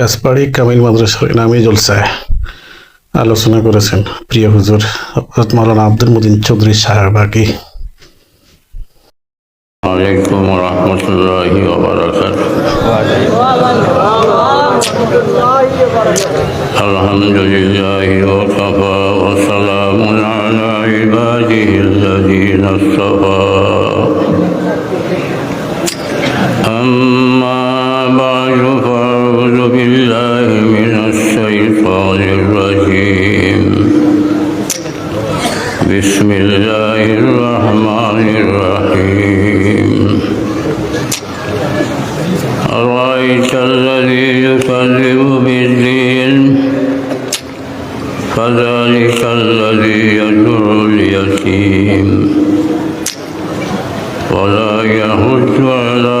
কাসপাড়ি কামিল মাদ্রাসার নামে জলসায় আলোচনা করেছেন প্রিয় হুজুর হযরত মাওলানা আব্দুল মুদিন চৌধুরী সাহেবাকি عليكم ورحمة الله وبركاته الحمد لله وكفى وسلام على عباده الذين اصطفى أما الشيطان الرجيم بسم الله الرحمن الرحيم. أرأيت الذي يكذب بالدين فذلك الذي يدر اليتيم. ولا يهج على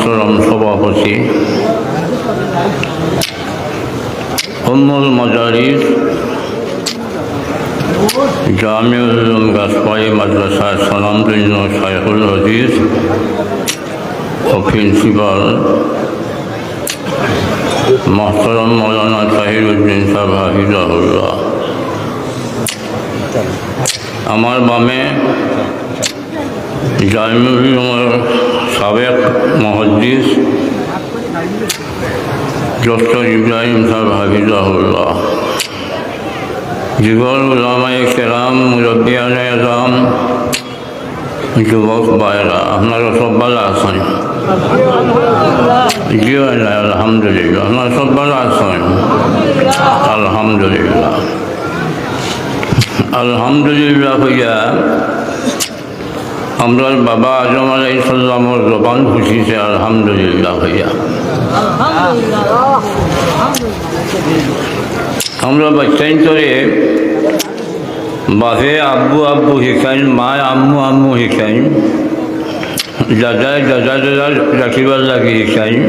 মহতরম সভাপতি। উম্মুল মজারিস জামিউল গাছপাই মাদ্রাসা সনামদিন শাইখুল হদিস ও প্রিন্সিপাল মহতরম মৌলানা সাহিরুদ্দিন সাহেব হাফিজাহুল্লাহ। আমার বামে জামিউল ডক্টর ইব্রাহিম সাহেব হাফিজাহুল্লাহ। যুগল উলামায়ে কেরাম মুরব্বিয়ানে আজম যুবক ভাইরা আপনারা সব ভালো আছেন? জি আলহামদুলিল্লাহ, আপনারা সব ভালো আছেন? আলহামদুলিল্লাহ। আলহামদুলিল্লাহ হইয়া আমরা বাবা আজম আলাই সাল্লামর জবান খুশিছে, আলহামদুলিল্লাহ হইয়া। আমরা বাচ্চাইন করে বাপে আব্বু আব্বু শিখাইন মায় আম্মু আম্মু শিখাইন দাদাই দাদা দাদা রাখিবার লাগি শিখাইন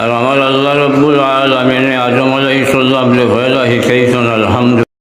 আর আমার আল্লাহ রব্বুল আলমিনে আজম আলাই সাল্লাম ভয়লা শিখাইছেন, আলহামদুলিল্লাহ।